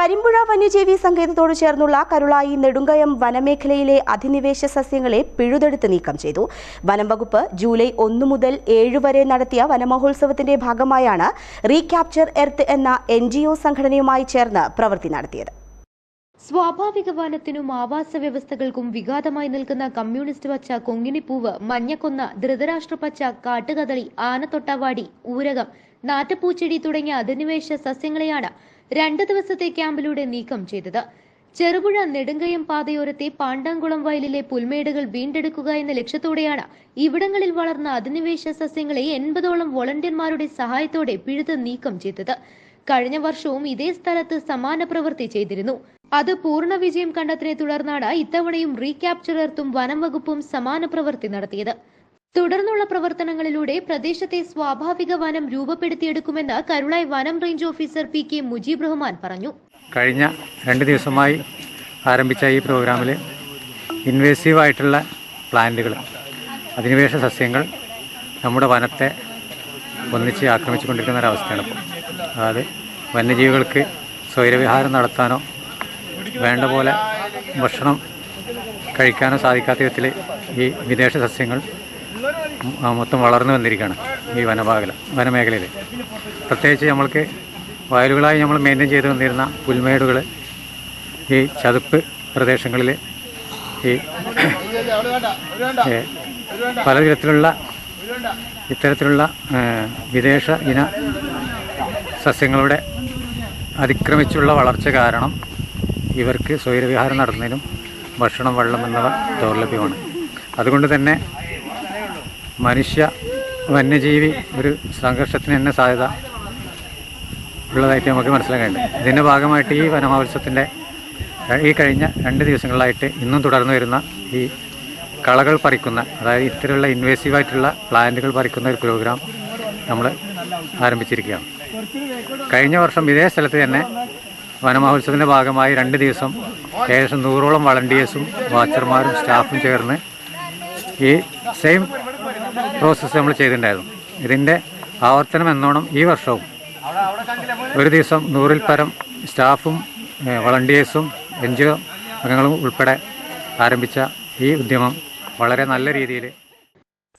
കരിമ്പുഴ വന്യജീവി സങ്കേതത്തോട് ചേർന്നുള്ള കരുളായി നെടുങ്കയം വനമേഖലയിലെ അധിനിവേശ സസ്യങ്ങളെ പിഴുതെടുത്ത് നീക്കം ചെയ്തു. വനം വകുപ്പ് ജൂലൈ ഒന്ന് മുതൽ ഏഴ് വരെ നടത്തിയ വനമഹോത്സവത്തിന്റെ ഭാഗമായാണ് റീക്യാപ്ചർ എർത്ത് എന്ന എൻ സംഘടനയുമായി ചേർന്ന് പ്രവൃത്തി നടത്തിയത്. സ്വാഭാവിക വനത്തിനും ആവാസ വ്യവസ്ഥകൾക്കും വിഘാതമായി നിൽക്കുന്ന കമ്മ്യൂണിസ്റ്റ് പച്ച കൊങ്ങിണിപ്പൂവ് മഞ്ഞക്കൊന്ന ധൃതരാഷ്ട്ര പച്ച കാട്ടുകദളി ആനത്തൊട്ടാവാടി ഊരകം നാറ്റപ്പൂച്ചെടി തുടങ്ങിയ അധിനിവേശ സസ്യങ്ങളെയാണ് രണ്ട് ദിവസത്തെ ക്യാമ്പിലൂടെ നീക്കം ചെയ്തത്. ചെറുപുഴ നെടുങ്കയം പാതയോരത്തെ പാണ്ടാംകുളം വയലിലെ പുൽമേടുകൾ വീണ്ടെടുക്കുക എന്ന ലക്ഷ്യത്തോടെയാണ് ഇവിടങ്ങളിൽ വളർന്ന അധിനിവേശ സസ്യങ്ങളെ എൺപതോളം വോളണ്ടിയർമാരുടെ സഹായത്തോടെ പിഴുത് നീക്കം ചെയ്തത്. കഴിഞ്ഞ വർഷവും ഇതേ സ്ഥലത്ത് സമാന പ്രവൃത്തി ചെയ്തിരുന്നു. അത് പൂർണ വിജയം കണ്ടതിനെ തുടർന്നാണ് ഇത്തവണയും റീക്യാപ്ചർ എർത്തും വനം വകുപ്പും സമാന പ്രവൃത്തി നടത്തിയത്. തുടർന്നുള്ള പ്രവർത്തനങ്ങളിലൂടെ പ്രദേശത്തെ സ്വാഭാവിക വനം രൂപപ്പെടുത്തിയെടുക്കുമെന്ന് കരുളായി വനം range officer P K Mujeeb Rahman പറഞ്ഞു. കഴിഞ്ഞ രണ്ട് ദിവസമായി ആരംഭിച്ച ഈ പ്രോഗ്രാമിൽ ഇൻവേസീവായിട്ടുള്ള പ്ലാന്റുകൾ അധിനിവേശ സസ്യങ്ങൾ നമ്മുടെ വനത്തെ ഒന്നിച്ച് ആക്രമിച്ചുകൊണ്ടിരിക്കുന്ന ഒരവസ്ഥയാണ് ഇപ്പോൾ അതായത് വന്യജീവികൾക്ക് സ്വൈരവിഹാരം നടത്താനോ വേണ്ട പോലെ ഭക്ഷണം കഴിക്കാനോ സാധിക്കാത്ത വിധത്തിൽ ഈ വിദേശ സസ്യങ്ങൾ മൊത്തം വളർന്നു വന്നിരിക്കുകയാണ് ഈ വനഭാഗല വനമേഖലയിൽ പ്രത്യേകിച്ച് നമ്മൾക്ക് വയലുകളായി നമ്മൾ മെയിന്റെയിൻ ചെയ്തു വന്നിരുന്ന പുൽമേടുകൾ ഈ ചതുപ്പ് പ്രദേശങ്ങളിൽ ഈ പലതരത്തിലുള്ള ഇത്തരത്തിലുള്ള വിദേശ ഇന സസ്യങ്ങളുടെ അതിക്രമിച്ചുള്ള വളർച്ച കാരണം ഇവർക്ക് സ്വൈരവിഹാരം നടത്തുന്നതിനും ഭക്ഷണം വെള്ളം എന്നിവ ദൗർലഭ്യമാണ്. അതുകൊണ്ട് തന്നെ മനുഷ്യ വന്യജീവി ഒരു സംഘർഷത്തിന് തന്നെ സാധ്യത ഉള്ളതായിട്ട് നമുക്ക് മനസ്സിലാക്കേണ്ടത്. ഇതിന്റെ ഭാഗമായിട്ട് ഈ വനമഹോത്സവത്തിന്റെ ഈ കഴിഞ്ഞ രണ്ട് ദിവസങ്ങളിലായിട്ട് ഇന്നും തുടർന്നു വരുന്ന ഈ കളകൾ പറിക്കുന്ന അതായത് ഇത്തരമുള്ള ഇൻവേസീവായിട്ടുള്ള പ്ലാന്റുകൾ പറിക്കുന്ന ഒരു പ്രോഗ്രാം നമ്മൾ ആരംഭിച്ചിരിക്കുകയാണ്. കഴിഞ്ഞ വർഷം ഇതേ സ്ഥലത്ത് തന്നെ വനമഹോത്സവത്തിന്റെ ഭാഗമായി രണ്ട് ദിവസം ഏകദേശം നൂറോളം വളണ്ടിയേഴ്സും വാച്ചർമാരും സ്റ്റാഫും ചേർന്ന് ഈ സെയിം പ്രോസസ്സ് നമ്മൾ ചെയ്തിട്ടുണ്ടായിരുന്നു. ഇതിന്റെ ആവർത്തനം എന്നോണം ഈ വർഷവും. ഒരു ദിവസം നൂറിൽ പരം സ്റ്റാഫും വളണ്ടിയേഴ്സും എൻ ജി ഒ അംഗങ്ങളും ഉൾപ്പെടെ ആരംഭിച്ച ഈ ഉദ്യമം വളരെ നല്ല രീതിയിൽ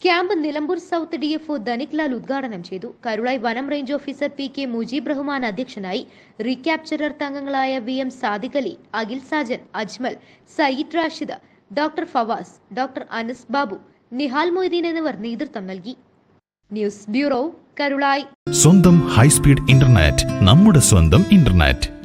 camp Nilambur south D F O Dhanik Lal ഉദ്ഘാടനം ചെയ്തു. കരുളായി വനം range officer P K Mujeeb Rahman അധ്യക്ഷനായി recapturer തങ്ങങ്ങളായ V M Sadiq Ali Akhil Sajan Ajmal Sayyid Rashid doctor Fawaz doctor Anas Babu Nihal Moideen എന്നിവർ നേതൃത്വം നൽകി. News bureau Karulai. സ്വന്തം high speed internet നമ്മുടെ സ്വന്തം ഇന്റർനെറ്റ്.